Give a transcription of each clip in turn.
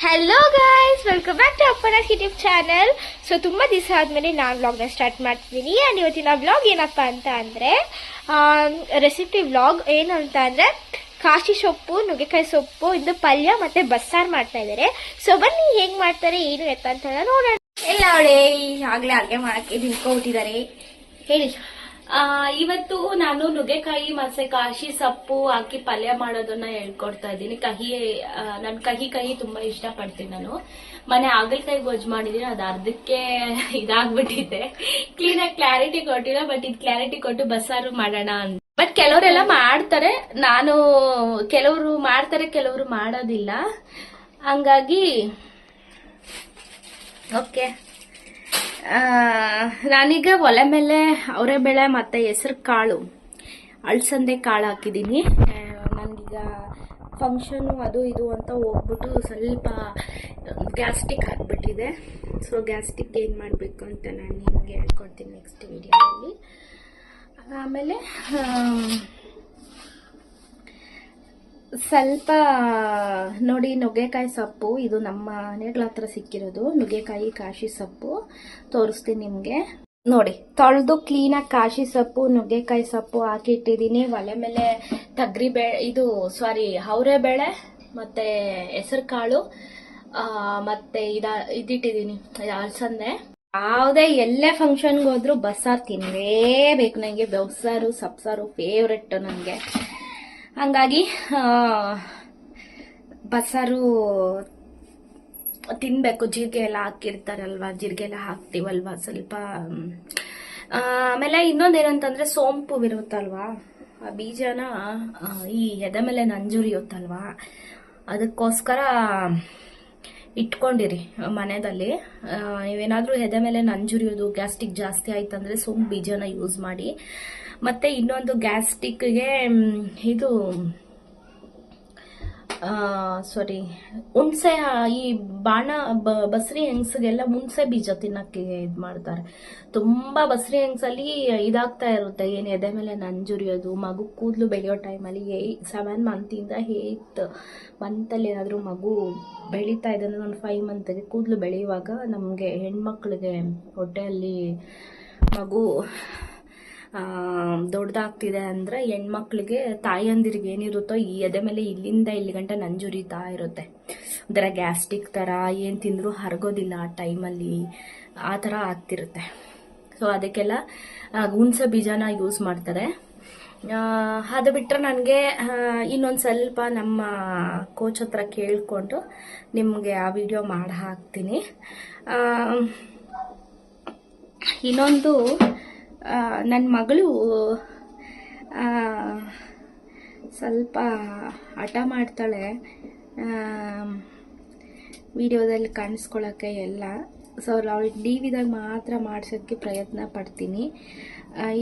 Hello guys welcome back to ಅಪ್ಪನಾಸ್ YouTube channel so ತುಂಬ ದಿವಸ ಆದಮೇಲೆ ನಾನು ವ್ಲಾಗ್ನ ಸ್ಟಾರ್ಟ್ ಮಾಡ್ತಿದ್ದೀನಿ ಆ್ಯಂಡ್ ಇವತ್ತಿನ ವ್ಲಾಗ್ ಏನಪ್ಪ ಅಂತ ಅಂದರೆ ರೆಸಿಪಿ ವ್ಲಾಗ್ ಏನು ಅಂತ ಅಂದರೆ, ಕಾಶಿ ಸೊಪ್ಪು, ನುಗ್ಗೆಕಾಯಿ ಸೊಪ್ಪು, ಇದು ಪಲ್ಯ ಮತ್ತು ಬಸ್ಸಾರು ಮಾಡ್ತಾ ಇದ್ದಾರೆ. ಸೊ ಬನ್ನಿ ಹೇಗೆ ಮಾಡ್ತಾರೆ, ಏನು ಎತ್ತ ಅಂತ ನೋಡೋಣ. ಎಲ್ಲ ಅವಳೇ ಆಗಲೇ ಅಡುಗೆ ಮಾಡೋಕ್ಕೆ ನಿಂತ್ಕೊಬಿಟ್ಟಿದ್ದಾರೆ ಹೇಳಿ. ಇವತ್ತು ನಾನು ನುಗ್ಗೆಕಾಯಿ ಮತ್ತೆ ಕಾಶಿ ಸೊಪ್ಪು ಹಾಕಿ ಪಲ್ಯ ಮಾಡೋದನ್ನ ಹೇಳ್ಕೊಡ್ತಾ ಇದ್ದೀನಿ. ಕಹಿ ನಾನು ಕಹಿ ಕಹಿ ತುಂಬಾ ಇಷ್ಟ ಪಡ್ತೀನಿ ನಾನು. ಮನೆ ಆಗಲ್ಕಾಯಿ ಗೊಜ್ಜು ಮಾಡಿದೀನಿ ಅದು ಅರ್ಧಕ್ಕೆ ಇದಾಗ್ಬಿಟ್ಟಿದೆ. ಕ್ಲೀನ್ ಆಗಿ ಕ್ಲಾರಿಟಿ ಕೊಟ್ಟಿಲ್ಲ ಬಟ್ ಇದು ಕ್ಲಾರಿಟಿ ಕೊಟ್ಟು ಬಸ್ಸಾರು ಮಾಡೋಣ ಅಂತ. ಬಟ್ ಕೆಲವರೆಲ್ಲ ಮಾಡ್ತಾರೆ. ನಾನು ಕೆಲವರು ಮಾಡ್ತಾರೆ, ಕೆಲವರು ಮಾಡೋದಿಲ್ಲ. ಹಂಗಾಗಿ, ಓಕೆ. ನಾನೀಗ ಒಲೆ ಮೇಲೆ ಅವರೇ ಬೆಳೆ ಮತ್ತು ಹೆಸರು ಕಾಳು ಅಳಸಂದೆ ಕಾಳು ಹಾಕಿದ್ದೀನಿ. ನನಗೀಗ ಫಂಕ್ಷನು ಅದು ಇದು ಅಂತ ಹೋಗ್ಬಿಟ್ಟು ಸ್ವಲ್ಪ ಗ್ಯಾಸ್ಟಿಕ್ ಆಗಿಬಿಟ್ಟಿದೆ. ಸೊ ಗ್ಯಾಸ್ಟಿಕ್ ಏನು ಮಾಡಬೇಕು ಅಂತ ನಾನು ನಿಮಗೆ ಹೇಳ್ಕೊಡ್ತೀನಿ ನೆಕ್ಸ್ಟ್ ವಿಡಿಯೋದಲ್ಲಿ ಆಮೇಲೆ ಆಮ್, ಸ್ವಲ್ಪ ನೋಡಿ ನುಗ್ಗೆಕಾಯಿ ಸೊಪ್ಪು, ಇದು ನಮ್ಮ ಮನೆಗಳ ಹತ್ರ ಸಿಕ್ಕಿರೋದು. ನುಗ್ಗೆಕಾಯಿ, ಕಾಶಿ ಸೊಪ್ಪು ತೋರಿಸ್ತೀನಿ ನಿಮಗೆ. ನೋಡಿ, ತೊಳೆದು ಕ್ಲೀನಾಗಿ ಕಾಶಿ ಸೊಪ್ಪು, ನುಗ್ಗೆಕಾಯಿ ಸೊಪ್ಪು ಹಾಕಿಟ್ಟಿದ್ದೀನಿ ಒಲೆ ಮೇಲೆ ತಗ್ರಿ ಬೇಳೆ ಇದು ಸಾರಿ ಅವರೆ ಬೇಳೆ ಮತ್ತೆ ಹೆಸರು ಕಾಳು ಮತ್ತೆ ಇದ ಇದಿಟ್ಟಿದ್ದೀನಿ ಇದು ಅಲಸಂದೆ. ಯಾವುದೇ ಎಲ್ಲೇ ಫಂಕ್ಷನ್ಗೆ ಹೋದ್ರು ಬಸ್ಸಾರು ತಿನ್ನಲೇಬೇಕು ನನಗೆ ಬಸ್ಸಾರು, ಸೊಪ್ಸಾರು ಫೇವ್ರೆಟ್ ನನಗೆ ಹಂಗಾಗಿ ಬಸ್ಸಾರು ತಿನ್ಬೇಕು. ಜೀರಿಗೆ ಎಲ್ಲ ಹಾಕಿರ್ತಾರಲ್ವ? ಜೀರಿಗೆ ಎಲ್ಲ ಹಾಕ್ತೀವಲ್ವ? ಸ್ವಲ್ಪ ಆಮೇಲೆ ಇನ್ನೊಂದು ಏನಂತಂದ್ರೆ ಸೋಂಪು ಇರುತ್ತಲ್ವಾ? ಆ ಬೀಜನ ಈ ಎದೆ ಮೇಲೆ ನಂಜುರಿಯುತ್ತಲ್ವಾ? ಅದಕ್ಕೋಸ್ಕರ ಇಟ್ಕೊಂಡಿರಿ ಮನೆಯಲ್ಲಿ ನೀವೇನಾದ್ರೂ ಎದೆ ಮೇಲೆ ನಂಜುರಿಯೋದು ಗ್ಯಾಸ್ಟಿಕ್ ಜಾಸ್ತಿ ಆಯ್ತಂದ್ರೆ ಸೋಂಪು ಬೀಜನ ಯೂಸ್ ಮಾಡಿ. ಮತ್ತೆ ಇನ್ನೊಂದು ಗ್ಯಾಸ್ಟಿಕ್ಗೆ ಇದು ಸಾರಿ ಹುಣ್ಸೆ, ಈ ಬಾಣ ಬಸರಿ ಹೆಂಗ್ಸಿಗೆಲ್ಲ ಹುಣ್ಸೆ ಬೀಜ ತಿನ್ನಕ್ಕೆ ಇದು ಮಾಡ್ತಾರೆ. ತುಂಬಾ ಬಸ್ರಿ ಹೆಂಗ್ಸಲ್ಲಿ ಇದಾಗ್ತಾ ಇರುತ್ತೆ. ಏನು ಎದೆ ಮೇಲೆ ನಂಜುರಿಯೋದು, ಮಗು ಕೂದಲು ಬೆಳೆಯೋ ಟೈಮಲ್ಲಿ ಏ ಸೆವೆನ್ ಮಂತಿಂದ ಏಯ್ತ್ ಮಂತಲ್ಲಿ ಏನಾದರೂ ಮಗು ಬೆಳೀತಾ ಇದೆ ಅಂದರೆ ಒಂದು ಫೈವ್ ಮಂತ್ಗೆ ಕೂದಲು ಬೆಳೆಯುವಾಗ ನಮಗೆ ಹೆಣ್ಮಕ್ಳಿಗೆ ಹೊಟ್ಟೆಯಲ್ಲಿ ಮಗು ದೊಡ್ಡದಾಗ್ತಿದೆ ಅಂದ್ರೆ ಹೆಣ್ಮಕ್ಳಿಗೆ ತಾಯಿಯಂದಿರಿಗೆ ಏನಿರುತ್ತೋ ಈ ಎದೆ ಮೇಲೆ ಇಲ್ಲಿಂದ ಇಲ್ಲಿ ಗಂಟ ನಂಜುರಿತಾ ಇರುತ್ತೆ. ಒಂಥರ ಗ್ಯಾಸ್ಟಿಕ್ ಥರ ಏನು ತಿಂದರೂ ಹರಗೋದಿಲ್ಲ ಆ ಟೈಮಲ್ಲಿ. ಆ ಥರ ಆಗ್ತಿರುತ್ತೆ. ಸೊ ಅದಕ್ಕೆಲ್ಲ ಹುಣ್ಸೆ ಬೀಜನ ಯೂಸ್ ಮಾಡ್ತಾರೆ. ಅದು ಬಿಟ್ಟರೆ ನನಗೆ ಇನ್ನೊಂದು ಸ್ವಲ್ಪ ನಮ್ಮ ಕೋಚ್ ಹತ್ರ ಕೇಳಿಕೊಂಡು ನಿಮಗೆ ಆ ವಿಡಿಯೋ ಮಾಡಿ ಹಾಕ್ತೀನಿ ಇನ್ನೊಂದು ನನ್ನ ಮಗಳು ಸ್ವಲ್ಪ ಹಠ ಮಾಡ್ತಾಳೆ. ವಿಡಿಯೋದಲ್ಲಿ ಕಾಣಿಸ್ಕೊಳ್ಳೋಕ್ಕೆ ಎಲ್ಲ. ಸೊ ಅವಳು ಡಿ ವಿದಾಗ ಮಾತ್ರ ಮಾಡ್ಸೋಕ್ಕೆ ಪ್ರಯತ್ನ ಪಡ್ತೀನಿ.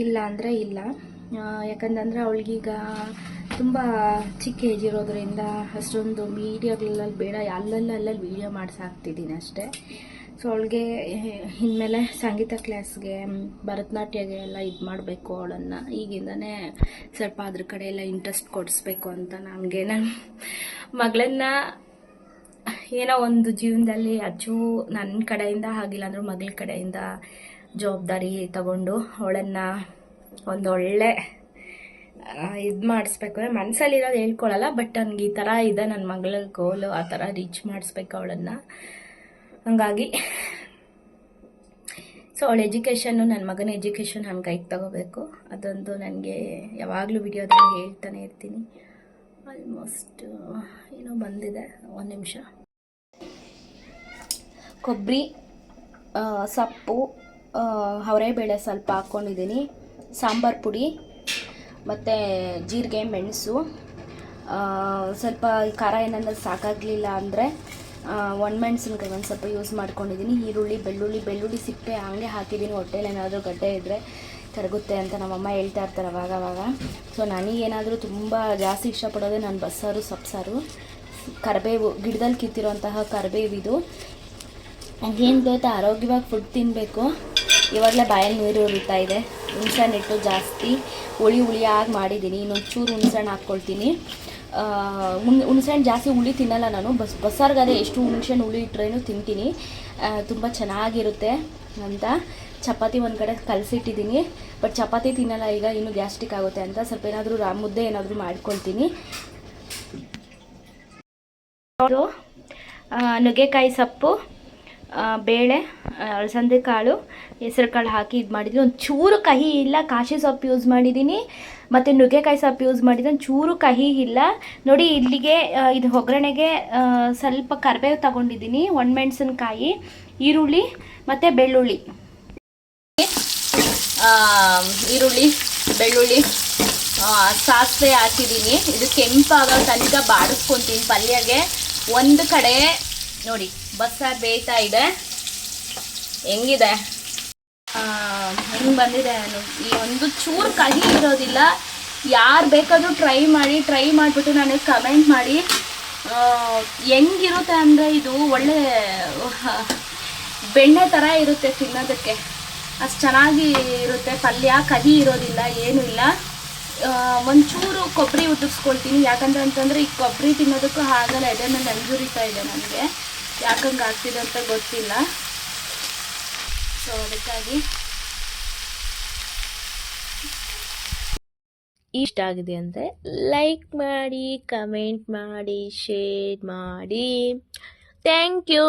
ಇಲ್ಲ ಅಂದರೆ ಇಲ್ಲ. ಯಾಕಂತಂದರೆ ಅವಳಿಗೀಗ ತುಂಬ ಚಿಕ್ಕ ಏಜ್ ಇರೋದ್ರಿಂದ ಅಷ್ಟೊಂದು ಮೀಡಿಯಾಗಳಲ್ಲಿ ಬೇಡ. ಅಲ್ಲಲ್ಲಿ ಅಲ್ಲಲ್ಲಿ ವೀಡಿಯೋ ಮಾಡಿಸಾಕ್ತಿದ್ದೀನಿ ಅಷ್ಟೇ. ಸೊ ಅವಳಿಗೆ ಇನ್ಮೇಲೆ ಸಂಗೀತ ಕ್ಲಾಸ್ಗೆ ಭರತನಾಟ್ಯಗೆ ಎಲ್ಲ ಇದು ಮಾಡಬೇಕು ಅವಳನ್ನು. ಈಗಿಂದನೇ ಸ್ವಲ್ಪ ಅದ್ರ ಕಡೆ ಎಲ್ಲ ಇಂಟ್ರೆಸ್ಟ್ ಕೊಡಿಸ್ಬೇಕು ಅಂತ ನನಗೆ ನನ್ನ ಮಗಳನ್ನ ಏನೋ ಒಂದು ಜೀವನದಲ್ಲಿ ಅಚ್ಚು ನನ್ನ ಕಡೆಯಿಂದ ಆಗಿಲ್ಲ ಅಂದರೂ ಮಗಳ ಕಡೆಯಿಂದ ಜವಾಬ್ದಾರಿ ತಗೊಂಡು ಅವಳನ್ನು ಒಂದೊಳ್ಳೆ ಇದು ಮಾಡಿಸ್ಬೇಕು. ಅಂದರೆ ಮನಸ್ಸಲ್ಲಿರೋದು ಹೇಳ್ಕೊಳ್ಳಲ್ಲ ಬಟ್ ನನಗೆ ಈ ಥರ ಇದೆ ನನ್ನ ಮಗಳ ಗೋಲು ಆ ಥರ ರೀಚ್ ಮಾಡಿಸ್ಬೇಕು ಅವಳನ್ನು. ಹಂಗಾಗಿ. ಸೊ ಅವಳ ಎಜುಕೇಷನ್ನು ನನ್ನ ಮಗನ ಎಜುಕೇಷನ್ ನನ್ನ ಕೈಗೆ ತಗೋಬೇಕು. ಅದೊಂದು ನನಗೆ ಯಾವಾಗಲೂ ವಿಡಿಯೋದಲ್ಲಿ ಹೇಳ್ತಾನೆ ಇರ್ತೀನಿ. ಆಲ್ಮೋಸ್ಟ್ ಏನೋ ಬಂದಿದೆ, ಒಂದು ನಿಮಿಷ. ಕೊಬ್ಬರಿ ಸೊಪ್ಪು ಅವರೆಬೇಳೆ ಸ್ವಲ್ಪ ಹಾಕ್ಕೊಂಡಿದ್ದೀನಿ ಸಾಂಬಾರು ಪುಡಿ, ಮತ್ತು ಜೀರಿಗೆ, ಮೆಣಸು ಸ್ವಲ್ಪ ಖಾರ ಏನಂದ್ರೆ ಸಾಕಾಗಲಿಲ್ಲ ಅಂದರೆ ಒಣಮೆಣ್ಸಿನ್ಕಾಯಿ ಒಂದು ಸ್ವಲ್ಪ ಯೂಸ್ ಮಾಡ್ಕೊಂಡಿದ್ದೀನಿ ಈರುಳ್ಳಿ, ಬೆಳ್ಳುಳ್ಳಿ ಬೆಳ್ಳುಳ್ಳಿ ಸಿಪ್ಪೆ ಹಂಗೆ ಹಾಕಿದ್ದೀನಿ ಹೊಟ್ಟೆಲಿ ಏನಾದರೂ ಗಡ್ಡೆ ಇದ್ದರೆ ಕರಗುತ್ತೆ ಅಂತ ನಮ್ಮಮ್ಮ ಹೇಳ್ತಾ ಇರ್ತಾರೆ ಅವಾಗ ಅವಾಗ. ಸೊ ನನಗೇನಾದರೂ ತುಂಬ ಜಾಸ್ತಿ ಇಷ್ಟಪಡೋದೇ ನಾನು ಬಸ್ಸಾರು, ಸೊಪ್ಸಾರು. ಕರಿಬೇವು ಗಿಡದಲ್ಲಿ ಕಿತ್ತಿರೋಂತಹ ಕರಿಬೇವಿದು ಏನು ಗೊತ್ತಾ? ಆರೋಗ್ಯವಾಗಿ ಫುಡ್ ತಿನ್ನಬೇಕು ಇವಾಗಲೇ ಬಾಯಲ್ಲಿ ನೀರು ಉರಿತಾ ಇದೆ. ಹುಣ್ಸೆಹಣ್ಣು ಜಾಸ್ತಿ. ಹುಳಿ ಹುಳಿಯಾಗಿ ಮಾಡಿದ್ದೀನಿ ಇನ್ನೊಂದು ಚೂರು ಹುಣ್ಸೆಹಣ್ಣು ಹಾಕ್ಕೊಳ್ತೀನಿ. ಹುಣಸೆಹಣ್ಣು ಜಾಸ್ತಿ ಹುಳಿ ತಿನ್ನಲ್ಲ ನಾನು. ಬಸ್, ಬಸ್ಸಾರ್ಗಾದ್ರೆ ಎಷ್ಟು ಹುಣಸೆಹಣ್ಣು ಹುಳಿ ಇಟ್ರೇನು ತಿಂತೀನಿ. ತುಂಬ ಚೆನ್ನಾಗಿರುತ್ತೆ ಅಂತ. ಚಪಾತಿ ಒಂದು ಕಡೆ ಕಲಸಿಟ್ಟಿದ್ದೀನಿ. ಬಟ್ ಚಪಾತಿ ತಿನ್ನಲ್ಲ, ಈಗ ಇನ್ನು ಗ್ಯಾಸ್ಟ್ರಿಕ್ ಆಗುತ್ತೆ ಅಂತ. ಸ್ವಲ್ಪ ಏನಾದರೂ ರಾ, ಮುದ್ದೆ ಏನಾದರೂ ಮಾಡ್ಕೊಳ್ತೀನಿ. ನುಗ್ಗೆಕಾಯಿ ಸೊಪ್ಪು ಬೇಳೆ ಅಲಸಂದೆ ಕಾಳು ಹೆಸರು ಕಾಳು ಹಾಕಿ ಇದು ಮಾಡಿದ್ದೀನಿ ಒಂದು ಚೂರು ಕಹಿ ಇಲ್ಲ, ಕಾಶಿ ಸೊಪ್ಪು ಯೂಸ್ ಮಾಡಿದ್ದೀನಿ ಮತ್ತು ನುಗ್ಗೆಕಾಯಿ ಸೊಪ್ಪು ಯೂಸ್ ಮಾಡಿದ್ದೀನಿ ಒಂದು ಚೂರು ಕಹಿ ಇಲ್ಲ. ನೋಡಿ, ಇಲ್ಲಿಗೆ ಇದು ಒಗ್ಗರಣೆಗೆ ಸ್ವಲ್ಪ ಕರಿಬೇವು ತಗೊಂಡಿದ್ದೀನಿ. ಒಣಮೆಣಸಿನ್ಕಾಯಿ, ಈರುಳ್ಳಿ, ಮತ್ತು ಬೆಳ್ಳುಳ್ಳಿ. ಈರುಳ್ಳಿ, ಬೆಳ್ಳುಳ್ಳಿ ಸಾಸಿವೆ ಹಾಕಿದ್ದೀನಿ ಇದು ಕೆಂಪಾಗೋ ತನಕ ಬಾಡಿಸ್ಕೊತೀನಿ ಪಲ್ಯಗೆ. ಒಂದು ಕಡೆ ನೋಡಿ ಬಸ್ಸಾರು ಬೇಯ್ತಾ ಇದೆ. ಹೆಂಗಿದೆ? ಹೆಂಗೆ ಬಂದಿದೆ ನಾನು ಈ ಒಂದು ಚೂರು ಕಹಿ ಇರೋದಿಲ್ಲ. ಯಾರು ಬೇಕಾದರೂ ಟ್ರೈ ಮಾಡಿ ಟ್ರೈ ಮಾಡಿಬಿಟ್ಟು ನನಗೆ ಕಮೆಂಟ್ ಮಾಡಿ. ಹೆಂಗಿರುತ್ತೆ ಅಂದರೆ ಇದು ಒಳ್ಳೆ, ಬೆಣ್ಣೆ ಥರ ಇರುತ್ತೆ ತಿನ್ನೋದಕ್ಕೆ. ಅಷ್ಟು ಚೆನ್ನಾಗಿ ಇರುತ್ತೆ. ಪಲ್ಯ, ಕಹಿ ಇರೋದಿಲ್ಲ, ಏನೂ ಇಲ್ಲ. ಒಂಚೂರು ಕೊಬ್ಬರಿ ಉದುರಿಸ್ಕೊಳ್ತೀನಿ. ಯಾಕಂದ್ರೆ ಅಂತಂದರೆ ಈ ಕೊಬ್ಬರಿ ತಿನ್ನೋದಕ್ಕೂ ಆಗಲ್ಲ ಎದೆ ಮೇಲೆ ನಂಜುರಿತಾ ಇದೆ ನನಗೆ. ಯಾಕಂಗೆ ಆಗ್ತಿದೆ ಅಂತ ಗೊತ್ತಿಲ್ಲ. ಸೊ ಅದಕ್ಕಾಗಿ. ಇಷ್ಟ ಆಗಿದೆ ಅಂದರೆ ಲೈಕ್ ಮಾಡಿ ಕಮೆಂಟ್ ಮಾಡಿ ಶೇರ್ ಮಾಡಿ. Thank you